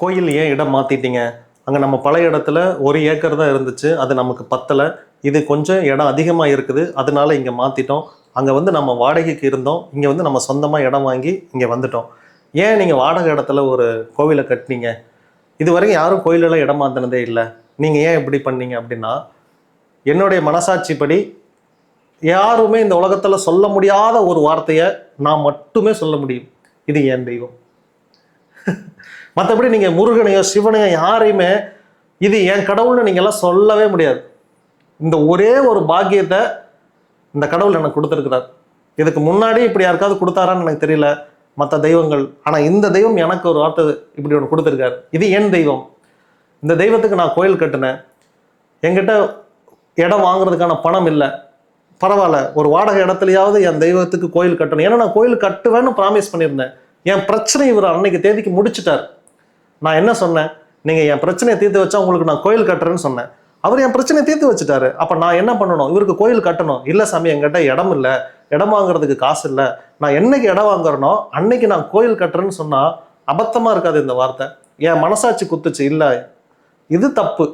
கோயில் ஏன் இடம் மாற்றிட்டீங்க அங்கே நம்ம பழைய இடத்துல ஒரு ஏக்கர் தான் இருந்துச்சு அது நமக்கு பத்தலை. இது கொஞ்சம் இடம் அதிகமாக இருக்குது அதனால இங்கே மாற்றிட்டோம் அங்கே வந்து நம்ம வாடகைக்கு இருந்தோம் இங்கே வந்து நம்ம சொந்தமாக இடம் வாங்கி இங்கே வந்துட்டோம். ஏன் நீங்கள் வாடகை இடத்துல ஒரு கோவிலை கட்டினீங்க? இது வரைக்கும் யாரும் கோயிலெல்லாம் இடம் மாற்றினதே இல்லை. நீங்கள் ஏன் இப்படி பண்ணீங்க அப்படின்னா என்னுடைய மனசாட்சிப்படி யாருமே இந்த உலகத்தில் சொல்ல முடியாத ஒரு வார்த்தையை நான் மட்டுமே சொல்ல முடியும். இது என் தெய்வம். மற்றபடி நீங்கள் முருகனையோ சிவனையோ யாரையுமே இது என் கடவுள்னு நீங்கள்லாம் சொல்லவே முடியாது. இந்த ஒரே ஒரு பாக்கியத்தை இந்த கடவுள் எனக்கு கொடுத்துருக்கிறார். இதுக்கு முன்னாடி இப்படி யாருக்காவது கொடுத்தாரான்னு எனக்கு தெரியல மற்ற தெய்வங்கள். ஆனால் இந்த தெய்வம் எனக்கு ஒரு வார்த்தை இப்படி ஒன்று கொடுத்துருக்காரு. இது என் தெய்வம். இந்த தெய்வத்துக்கு நான் கோயில் கட்டினேன். என்கிட்ட இடம் வாங்குறதுக்கான பணம் இல்லை. பரவாயில்ல ஒரு வாடகை இடத்துலையாவது என் தெய்வத்துக்கு கோயில் கட்டணும். ஏன்னா நான் கோயில் கட்டுவேன்னு ப்ராமிஸ் பண்ணியிருந்தேன். என் பிரச்சனை இவர் அன்னைக்கு தேதிக்கு முடிச்சிட்டார். நான் என்ன சொன்னேன்? நீங்கள் என் பிரச்சனையை தீர்த்து வச்சா உங்களுக்கு நான் கோயில் கட்டுறேன்னு சொன்னேன். அவர் என் பிரச்சனையை தீர்த்து வச்சுட்டாரு. அப்போ நான் என்ன பண்ணணும்? இவருக்கு கோயில் கட்டணும். இல்லை சாமி என்கிட்ட இடம் இல்லை. இடம் வாங்குறதுக்கு காசு இல்லை. நான் என்னைக்கு இடம் வாங்குறேனோ அன்னைக்கு நான் கோயில் கட்டுறேன்னு சொன்னால் அபத்தமாக இருக்காது இந்த வார்த்தை. என் மனசாட்சி குத்துச்சு. இல்லை. இது தப்பு.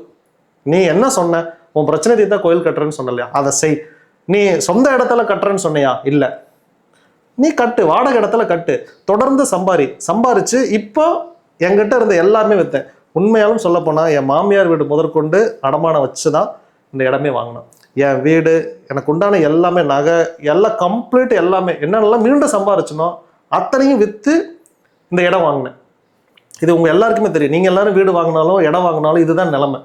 நீ என்ன சொன்ன? உன் பிரச்சனை தீர்த்தா கோயில் கட்டுறேன்னு சொன்னலையா அதை செய். நீ சொந்த இடத்துல கட்டுறேன்னு சொன்னியா? இல்லை. நீ கட்டு. வாடகை இடத்துல கட்டு. தொடர்ந்து சம்பாரி. சம்பாரிச்சு இப்போ என்கிட்ட இருந்த எல்லாமே விற்றேன் உண்மையாலும் சொல்லப்போனால் என் மாமியார் வீடு முதற்கொண்டு அடமானம் வச்சு தான் இந்த இடமே வாங்கினேன் என் வீடு எனக்கு உண்டான எல்லாமே நகை எல்லாம் கம்ப்ளீட் எல்லாமே என்னென்னலாம் மீண்டும் சம்பாரிச்சனோ அத்தனையும் விற்று இந்த இடம் வாங்கினேன். இது உங்கள் எல்லாருக்குமே தெரியும். நீங்கள் எல்லோரும் வீடு வாங்கினாலும் இடம் வாங்கினாலும் இதுதான் நிலமை.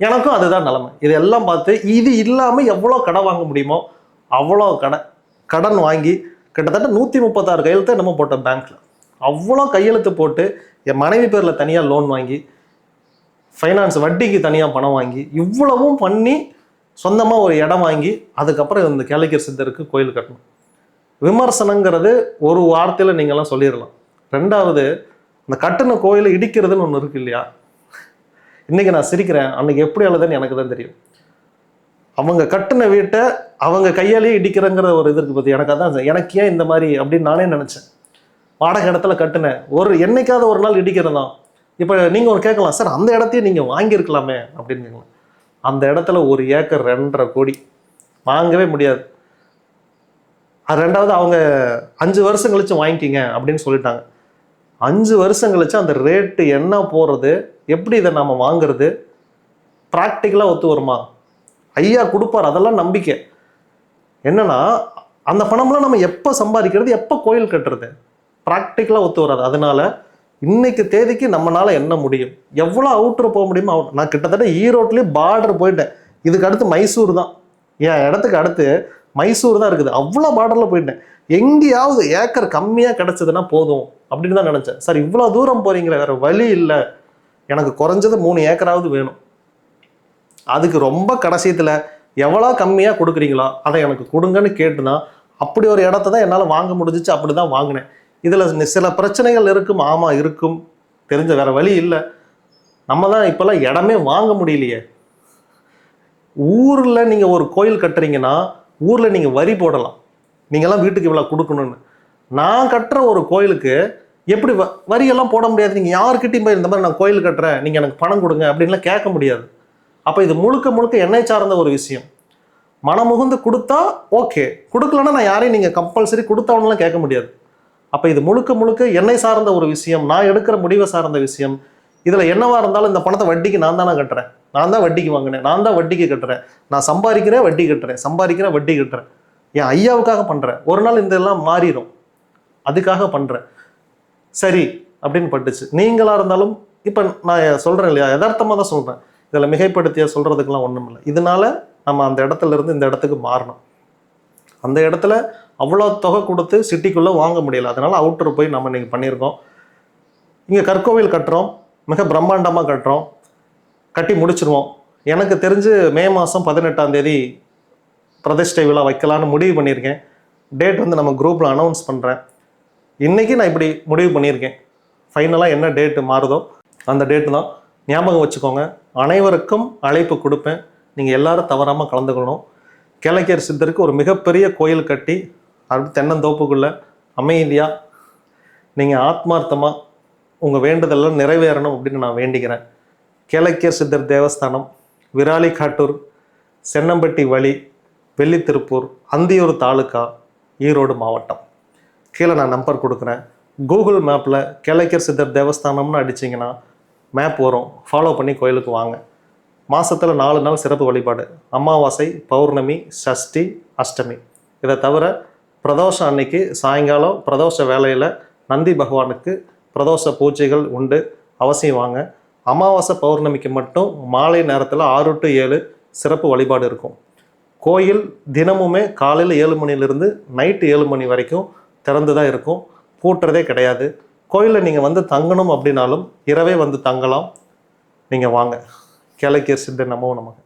எனக்கும் அதுதான் நிலமை. இது எல்லாம் பார்த்து இது இல்லாமல் எவ்வளோ கடன் வாங்க முடியுமோ அவ்வளோ கடன் கடன் வாங்கி கிட்டத்தட்ட நூற்றி முப்பத்தாறு கையெழுத்தை நம்ம போட்டோம் பேங்க்கில் அவ்வளோ கையெழுத்து போட்டு என் மனைவி பேரில் தனியாக லோன் வாங்கி ஃபைனான்ஸ் வட்டிக்கு தனியாக பணம் வாங்கி இவ்வளவும் பண்ணி சொந்தமாக ஒரு இடம் வாங்கி அதுக்கப்புறம் இந்த கேளிக்கர் சித்தருக்கு கோயில் கட்டணும். விமர்சனங்கிறது ஒரு வார்த்தையில் நீங்கள்லாம் சொல்லிடலாம். ரெண்டாவது இந்த கட்டின கோயிலை இடிக்கிறதுன்னு ஒன்று இருக்கு இல்லையா? இன்னைக்கு நான் சிரிக்கிறேன் அன்றைக்கி எப்படி அழுதுன்னு எனக்கு தான் தெரியும். அவங்க கட்டின வீட்டை அவங்க கையாலேயே இடிக்கிறங்கிற ஒரு இது இருக்குது பற்றி எனக்கு அதான் எனக்கு ஏன் இந்த மாதிரி அப்படின்னு நானே நினச்சேன். வாடகை இடத்துல கட்டினேன். ஒரு என்னைக்காவது ஒரு நாள் இடிக்கிறதா இப்போ நீங்கள் ஒரு கேட்கலாம் சார் அந்த இடத்தையும் நீங்கள் வாங்கியிருக்கலாமே? அப்படின்னு கேட்கலாம். அந்த இடத்துல ஒரு ஏக்கர் ரெண்டரை கோடி. வாங்கவே முடியாது. அது ரெண்டாவது அவங்க அஞ்சு வருஷம் கழிச்சு வாங்கிக்கிங்க அப்படின்னு சொல்லிட்டாங்க. அஞ்சு வருஷம் கழிச்சு அந்த ரேட்டு என்ன போகிறது எப்படி இதை நம்ம வாங்குறது? ப்ராக்டிக்கலாக ஒத்து வருமா? ஐயா கொடுப்பார் அதெல்லாம் நம்பிக்கை. என்னென்னா அந்த பணம்லாம் நம்ம எப்போ சம்பாதிக்கிறது எப்போ கோயில் கட்டுறது? ப்ராக்டிக்கலாக ஒத்து வராது. அதனால இன்னைக்கு தேதிக்கு நம்மளால என்ன முடியும்? எவ்வளோ அவுட்ரு போக முடியுமோ அவுட் நான் கிட்டத்தட்ட ஈரோட்லேயே பார்டர் போயிட்டேன். இதுக்கு அடுத்து மைசூர் தான். என் இடத்துக்கு அடுத்து மைசூர் தான் இருக்குது. அவ்வளோ பார்டரில் போயிட்டேன். எங்கேயாவது ஏக்கர் கம்மியாக கிடச்சதுன்னா போதும் அப்படின்னு தான் நினச்சேன். சார் இவ்வளோ தூரம் போகிறீங்களே வேறு வழி இல்லை. எனக்கு குறைஞ்சது மூணு ஏக்கராவது வேணும். அதுக்கு ரொம்ப கடைசியத்தில் எவ்வளோ கம்மியாக கொடுக்குறீங்களோ அதை எனக்கு கொடுங்கன்னு கேட்டுனா அப்படி ஒரு இடத்த தான் என்னால் வாங்க முடிஞ்சிச்சு. அப்படி தான் வாங்கினேன். இதில் சில பிரச்சனைகள் இருக்கும் ஆமாம் இருக்கும். தெரிஞ்ச வேற வழி இல்லை. நம்ம தான் இப்போல்லாம் இடமே வாங்க முடியலையே. ஊரில் நீங்கள் ஒரு கோயில் கட்டுறீங்கன்னா ஊரில் நீங்கள் வரி போடலாம். நீங்கள்லாம் வீட்டுக்கு இவ்வளோ கொடுக்கணும்னு. நான் கட்டுற ஒரு கோயிலுக்கு எப்படி வ வரியெல்லாம் போட முடியாது. நீங்கள் யார்கிட்டயும் போய் இந்த மாதிரி நான் கோயில் கட்டுறேன் நீங்கள் எனக்கு பணம் கொடுங்க அப்படின்லாம் கேட்க முடியாது. அப்போ இது முழுக்க முழுக்க என்னை சார்ந்த ஒரு விஷயம். மனமுகுந்து கொடுத்தா ஓகே. கொடுக்கலன்னா நான் யாரையும் நீங்கள் கம்பல்சரி கொடுத்தவனெலாம் கேட்க முடியாது. அப்போ இது முழுக்க முழுக்க என்னை சார்ந்த ஒரு விஷயம் நான் எடுக்கிற முடிவை சார்ந்த விஷயம். இதில் என்னவா இருந்தாலும் இந்த பணத்தை வட்டிக்கு நான் தானே கட்டுறேன். நான் தான் வட்டிக்கு வாங்கினேன் நான் தான் வட்டிக்கு கட்டுறேன். நான் சம்பாதிக்கிறேன் வட்டி கட்டுறேன் சம்பாதிக்கிறேன் வட்டி கட்டுறேன். என் ஐயாவுக்காக பண்ணுறேன் ஒரு நாள் இந்த எல்லாம் மாறிடும். அதுக்காக பண்ணுறேன் சரி அப்படின்னு பட்டுச்சு. நீங்களாக இருந்தாலும் இப்போ நான் சொல்கிறேன் இல்லையா? யதார்த்தமாக தான் சொல்கிறேன் இதில் மிகைப்படுத்திய சொல்கிறதுக்கெல்லாம் ஒன்றும் இல்லை இதனால நம்ம அந்த இடத்துல இருந்து இந்த இடத்துக்கு மாறணும். அந்த இடத்துல அவ்வளோ தொகை கொடுத்து சிட்டிக்குள்ளே வாங்க முடியல. அதனால் அவுட்டர் போய் நம்ம இன்றைக்கி பண்ணியிருக்கோம். இங்கே கற்கோவில் கட்டுறோம். மிக பிரம்மாண்டமாக கட்டுறோம். கட்டி முடிச்சிருவோம். எனக்கு தெரிஞ்சு மே மாதம் பதினெட்டாம் தேதி பிரதிஷ்டை விழா வைக்கலான்னு முடிவு பண்ணியிருக்கேன். டேட் வந்து நம்ம குரூப்பில் அனௌன்ஸ் பண்ணுறேன் இன்றைக்கி நான் இப்படி முடிவு பண்ணியிருக்கேன். ஃபைனலாக என்ன டேட்டு மாறுதோ அந்த டேட்டு தான். ஞாபகம் வச்சுக்கோங்க. அனைவருக்கும் அழைப்பு கொடுப்பேன். நீங்கள் எல்லாரும் தவறாமல் கலந்துக்கணும். கேளக்கியர் சித்தருக்கு ஒரு மிகப்பெரிய கோயில் கட்டி அப்படி தென்னந்தோப்புக்குள்ளே அமைதியாக நீங்கள் ஆத்மார்த்தமாக உங்கள் வேண்டுதல்லாம் நிறைவேறணும் அப்படின்னு நான் வேண்டிக்கிறேன். கேளக்கியர் சித்தர் தேவஸ்தானம் விராலிக்காட்டூர் சென்னம்பட்டி வழி வெள்ளித்திருப்பூர் அந்தியூர் தாலுக்கா ஈரோடு மாவட்டம். கீழே நான் நம்பர் கொடுக்குறேன். கூகுள் மேப்பில் கேளக்கியர் சித்தர் தேவஸ்தானம்னு அடிச்சிங்கன்னா மேப் வரும். ஃபாலோ பண்ணி கோயிலுக்கு வாங்க. மாதத்தில் நாலு நாள் சிறப்பு வழிபாடு. அமாவாசை பௌர்ணமி சஷ்டி அஷ்டமி. இதை தவிர பிரதோஷம் அன்னைக்கு சாயங்காலம் பிரதோஷ வேலையில் நந்தி பகவானுக்கு பிரதோஷ பூஜைகள் உண்டு. அவசியம் வாங்க. அமாவாசை பௌர்ணமிக்கு மட்டும் மாலை நேரத்தில் ஆறு டு ஏழு சிறப்பு வழிபாடு இருக்கும். கோயில் தினமுமே காலையில் ஏழு மணிலேருந்து நைட்டு ஏழு மணி வரைக்கும் திறந்து தான் இருக்கும். பூட்டுறதே கிடையாது. கோயிலில் நீங்கள் வந்து தங்கணும் அப்படின்னாலும் இரவே வந்து தங்கலாம். நீங்கள் வாங்க. கேளக்கியர் சித்தர் நமோ நமக்கு.